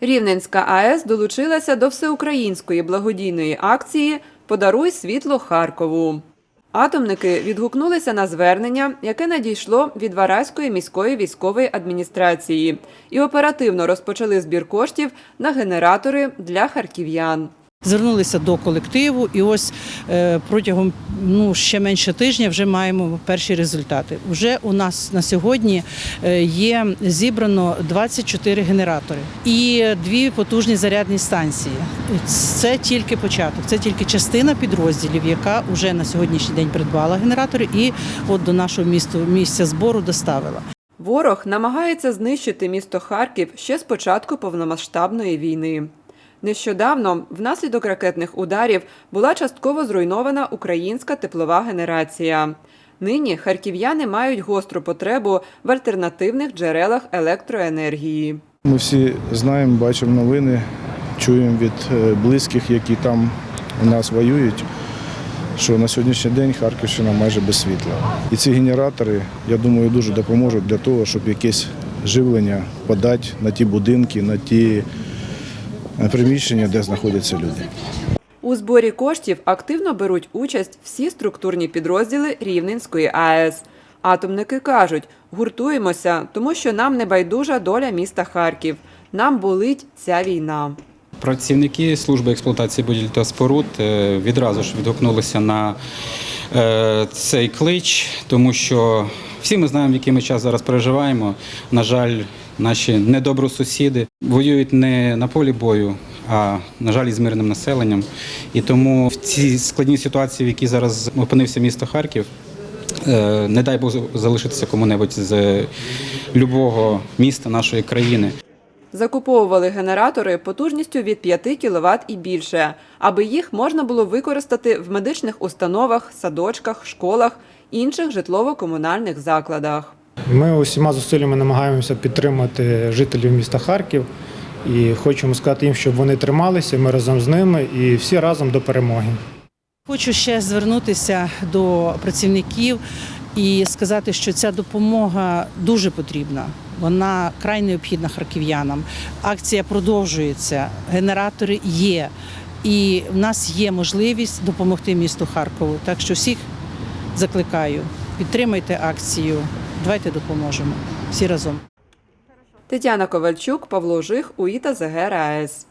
Рівненська АЕС долучилася до всеукраїнської благодійної акції Подаруй світло Харкову. Атомники відгукнулися на звернення, яке надійшло від Вараської міської військової адміністрації, і оперативно розпочали збір коштів на генератори для харків'ян. Звернулися до колективу, і ось е, протягом ну ще менше тижня вже маємо перші результати. Уже у нас на сьогодні е, є зібрано 24 генератори і дві потужні зарядні станції. Це тільки початок, це тільки частина підрозділів, яка вже на сьогоднішній день придбала генератори і от до нашого місту місця збору доставила. Ворог намагається знищити місто Харків ще з початку повномасштабної війни. Нещодавно, внаслідок ракетних ударів, була частково зруйнована українська теплова генерація. Нині харків'яни мають гостру потребу в альтернативних джерелах електроенергії. Ми всі знаємо, бачимо новини, чуємо від е, близьких, які там у нас воюють, що на сьогоднішній день Харківщина майже без світла. І ці генератори, я думаю, дуже допоможуть для того, щоб якесь живлення подати на ті будинки, на ті приміщення, де знаходяться люди. У зборі коштів активно беруть участь всі структурні підрозділи Рівненської АЕС. Атомники кажуть, гуртуємося, тому що нам не байдужа доля міста Харків. Нам болить ця війна. Працівники служби експлуатації будівель та споруд е, відразу ж відгукнулися на е, цей клич, тому що всі ми знаємо, в який ми час зараз переживаємо. На жаль, наші недобросусіди воюють не на полі бою, а на жаль, із мирним населенням. І тому в цій складній ситуації, в якій зараз опинився місто Харків, е, не дай Бог залишитися кому-небудь з любого міста нашої країни. Закуповували генератори потужністю від 5 кВт і більше, аби їх можна було використати в медичних установах, садочках, школах, інших житлово-комунальних закладах. Ми усіма зусиллями намагаємося підтримати жителів міста Харків і хочемо сказати їм, щоб вони трималися. Ми разом з ними і всі разом до перемоги. Хочу ще звернутися до працівників і сказати, що ця допомога дуже потрібна. Вона край необхідна харків'янам. Акція продовжується, генератори є, і в нас є можливість допомогти місту Харкову. Так що всіх закликаю, підтримайте акцію, давайте допоможемо всі разом. Тетяна Ковальчук, Павло Жих, УІТА ЗГРАЕС.